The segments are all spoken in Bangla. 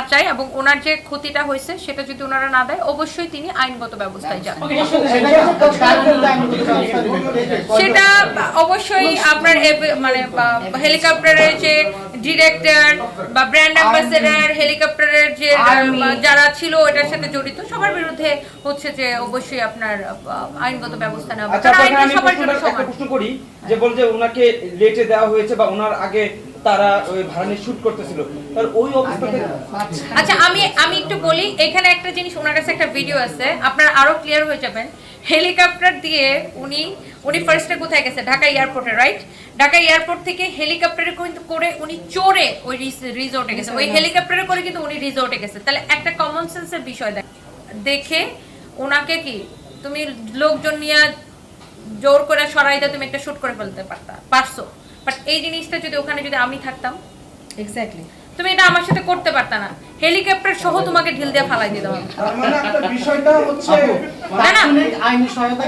না চায় এবং ওনার যে ক্ষতিটা হয়েছে সেটা যদি ওনারা না দেয় অবশ্যই তিনি আইনগত ব্যবস্থায় যান। সেটা অবশ্যই আপনার মানে হেলিকপ্টারের যে ডিরেক্টর বা ব্র্যান্ড অ্যাম্বাসেডার হেলিকপ্টারের যে যারা ছিল এটার সাথে জড়িত সবার বিরুদ্ধে হচ্ছে যে অবশ্যই আপনার আইনগত ব্যবস্থা নেওয়া। হবে। আচ্ছা আইন আমি সবার জন্য সমান। প্রশ্ন করি যে বল যে ওনাকে লেটে দেওয়া হয়েছে বা ওনার আগে তারা ওই ভাড়ানি শুট করতেছিল। তার ওই অবস্থাতে আচ্ছা আমি আমি একটু বলি এখানে একটা জিনিস ওনার কাছে একটা ভিডিও আছে। আপনারা আরও ক্লিয়ার হয়ে যাবেন। হেলিকপ্টার দিয়ে উনি উনি ফার্স্টে কোথায় গেছে? ঢাকা এয়ারপোর্টে রাইট ঢাকা এয়ারপোর্ট থেকে হেলিকপ্টারে কিন্তু করে উনি চড়ে ওই রিসোর্টে গেছে। ওই হেলিকপ্টারে করে কিন্তু উনি রিসোর্টে গেছে। তাহলে একটা কমন সেন্সের বিষয় দেখ দেখে ওনাকে কি তুমি লোকজন নিয়ে জোর করে সরাই দিয়ে তুমি একটা শুট করে ফেলতে পারতা পারছ? বাট এই জিনিসটা যদি ওখানে যদি আমি থাকতাম এক্স্যাক্টলি তুমি এটা আমার সাথে করতে পারতা না। হেলিকপ্টার সহ তোমাকে ঢিল দিয়ে ফালাই দিতে হবে। তার মানে একটা বিষয়টা হচ্ছে না, না। তাৎক্ষণিক আইনি সহায়তা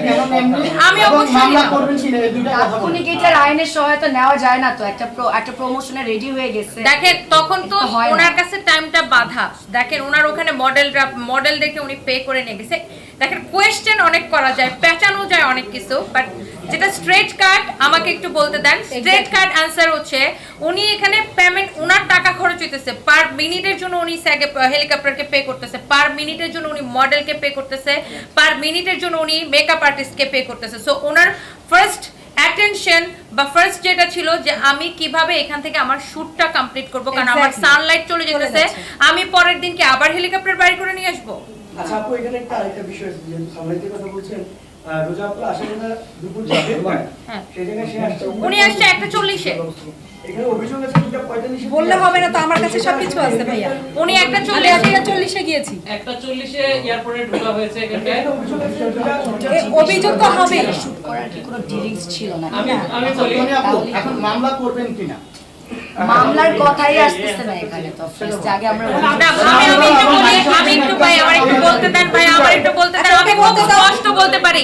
আমি মামলা করবেন কিনা এই দুটো কথা বলুন। তাৎক্ষণিক এটার আইনের সহায়তা নেওয়া যায় না তো? একটা একটা প্রমোশনে রেডি হয়ে গেছে। দেখেন তখন তো। ওনার কাছে টাইমটা বাধা। দেখেন ওনার ওখানে মডেল মডেল দেখে উনি পে করে নিয়ে গেছে। দেখেন কোয়েশ্চেন অনেক করা যায় পেঁচানো যায় অনেক কিছু বাট যেটা স্ট্রেট কার্ড আমাকে একটু বলতে দেন। স্ট্রেট কার্ড অ্যান্সার হচ্ছে উনি এখানে পেমেন্ট ওনার টাকা খরচ হইতেছে পার মিনিটের জন্য উনি স্যাগে হেলিকপ্টারকে পে করতেছে পার মিনিটের জন্য উনি মডেলকে পে করতেছে পার মিনিটের জন্য উনি মেকআপ আর্টিস্টকে পে করতেছে। সো ওনার ফার্স্ট অ্যাটেনশন বা ফার্স্ট যেটা ছিল যে আমি কীভাবে এখান থেকে আমার শুটটা কমপ্লিট করব কারণ আমার সানলাইট চলে চলে যেতেছে আমি পরের দিনকে আবার হেলিকপ্টার বাড়ি করে নিয়ে আসব? আচ্ছা আপু এখানে একটা আরেকটা বিষয় আছে যেহেতু সামলাইতে কথা বলছেন রোজা আপু আসলে না দুপুর যাবে হ্যাঁ। সেই জায়গায় সে আসছে। উনি আসছে একটা চল্লিশে। এখানে অভিযোগ আছে দুটা পঁয়তাল্লিশে বললে হবে না তো আমার কাছে সবকিছু আছে ভাইয়া। উনি একটা আমি চলে একটা চল্লিশে গিয়েছি। একটা চল্লিশে এয়ারপোর্টে ঢোকা হয়েছে অভিযোগ তো হবে শুট করার কি কোনো ডিলিংস ছিল না আমি আমি আচ্ছা, বলি এখন মামলা করবেন কিনা? মামলার কথাই আসতেছে না এখানে তো ফার্স্ট আগে আমরা আমি আমি একটু বলি আমি একটু ভাই আমার একটু বলতে দেন ভাই আমার একটু বলতে দেন আমি খুব স্পষ্ট বলতে পারি।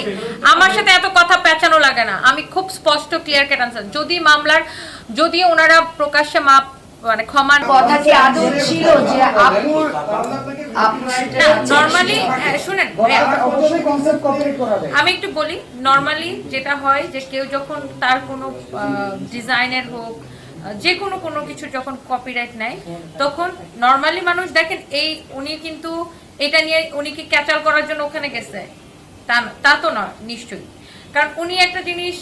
আমার সাথে এত কথা পেঁচানো লাগে না। আমি খুব স্পষ্ট ক্লিয়ার কাট আনসার যদি মামলার যদি ওনারা প্রকাশ্যে মাপ মানে ক্ষমার কথা কি আদৌ ছিল যে আপুর নরমালি শুনেন যায়। আমি একটু বলি নর্মালি যেটা হয় যে কেউ যখন তার কোনো ডিজাইনের হোক যে কোনো কোনো কিছু যখন কপিরাইট নেয়, তখন নর্মালি মানুষ দেখেন, এই উনি কিন্তু এটা নিয়ে উনি কি ক্যাচাল করার জন্য ওখানে গেছে? তা তা তো নয়, নিশ্চয়ই। কারণ উনি একটা জিনিস,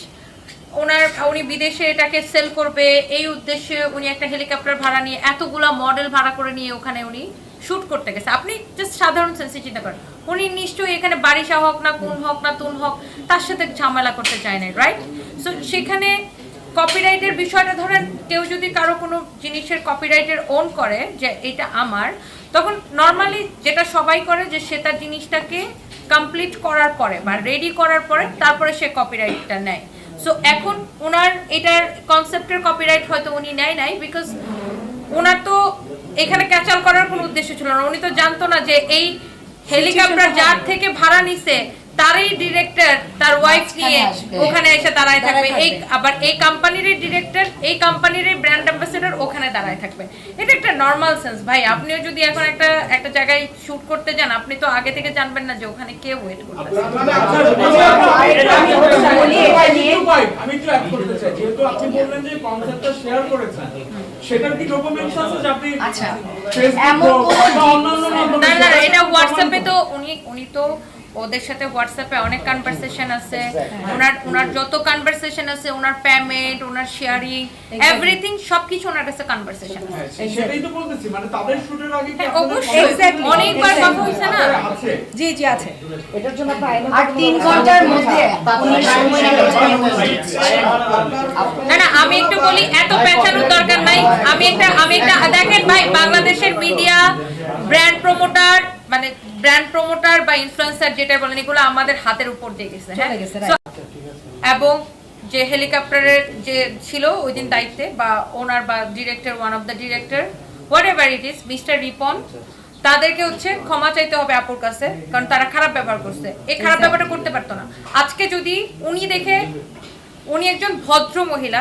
ওনার, উনি বিদেশে এটাকে সেল করবে, এই উদ্দেশ্যে উনি একটা হেলিকপ্টার ভাড়া নিয়ে, এতগুলা মডেল ভাড়া করে নিয়ে ওখানে উনি শুট করতে গেছে। আপনি জাস্ট সাধারণ সেন্সে চিন্তা করেন। উনি নিশ্চয়ই এখানে বারিশা হোক না কোন হোক না, তুন হোক, তার সাথে ঝামেলা করতে চায় না রাইট সো সেখানে কপিরাইটের বিষয়টা ধরেন কেউ যদি কারও কোনো জিনিসের কপিরাইটের ওন করে যে এটা আমার তখন নর্মালি যেটা সবাই করে যে সে তার জিনিসটাকে কমপ্লিট করার পরে বা রেডি করার পরে তারপরে সে কপিরাইটটা নেয়। সো এখন ওনার এটার কনসেপ্টের কপিরাইট হয়তো উনি নেয় নাই বিকজ ওনার তো এখানে ক্যাচাল করার কোনো উদ্দেশ্য ছিল না। উনি তো জানতো না যে এই হেলিকপ্টার যার থেকে ভাড়া নিছে তারই ডিরেক্টর তার ওয়াইফ নিয়ে ওখানে এসে দাঁড়ায় থাকবে। এই আবার এই কোম্পানির ডিরেক্টর এই কোম্পানির ব্র্যান্ড অ্যাম্বাসেডর ওখানে দাঁড়ায় থাকবে। এটা একটা নর্মাল সেন্স ভাই আপনিও যদি এখন একটা একটা জায়গায় শুট করতে যান আপনি তো আগে থেকে জানবেন না যে ওখানে কে ওয়েট করতেছে। বলি এটা নিয়ে আমি একটু অ্যাড করতে চাই যেহেতু আপনি বললেন যে কনসেপ্টটা শেয়ার করেছেন সেটার কি ডকুমেন্টস আছে যে আপনি আচ্ছা এমন না না এটা হোয়াটসঅ্যাপে তো উনি উনি তো ওদের সাথে হোয়াটসঅ্যাপে অনেক কনভারসেশন আছে। ওনার ওনার যত কনভারসেশন আছে ওনার পেমেন্ট ওনার শেয়ারিং এভরিথিং সবকিছু ওনার কাছে কনভারসেশন আছে। হ্যাঁ, সেটাই তো বলতেছি মানে তাদের শুটের আগে কি হ্যাঁ, আপনাদের অবশ্যই। অনেকবার কথা হয়েছে না? জি জি আছে। আর তিন ঘণ্টার মধ্যে না না আমি একটু বলি এত পেঁচানোর দরকার নাই। আমি একটা আমি একটা দেখেন ভাই বাংলাদেশের মিডিয়া ব্র্যান্ড প্রমোটার মানে ব্র্যান্ড প্রমোটার বা ইনফ্লুয়েন্সার যেটা বলেন এগুলো আমাদের হাতের উপর দিয়ে গেছে হ্যাঁ. এবং যে হেলিকপ্টারের যে ছিল ওই দিন দায়িত্বে বা ওনার বা director one of the director whatever it is mister Ripon তাদেরকে হচ্ছে ক্ষমা চাইতে হবে আপুর কাছে কারণ তারা খারাপ ব্যবহার করছে। এই খারাপ ব্যবহারটা করতে পারতো না। আজকে যদি উনি দেখে উনি একজন ভদ্র মহিলা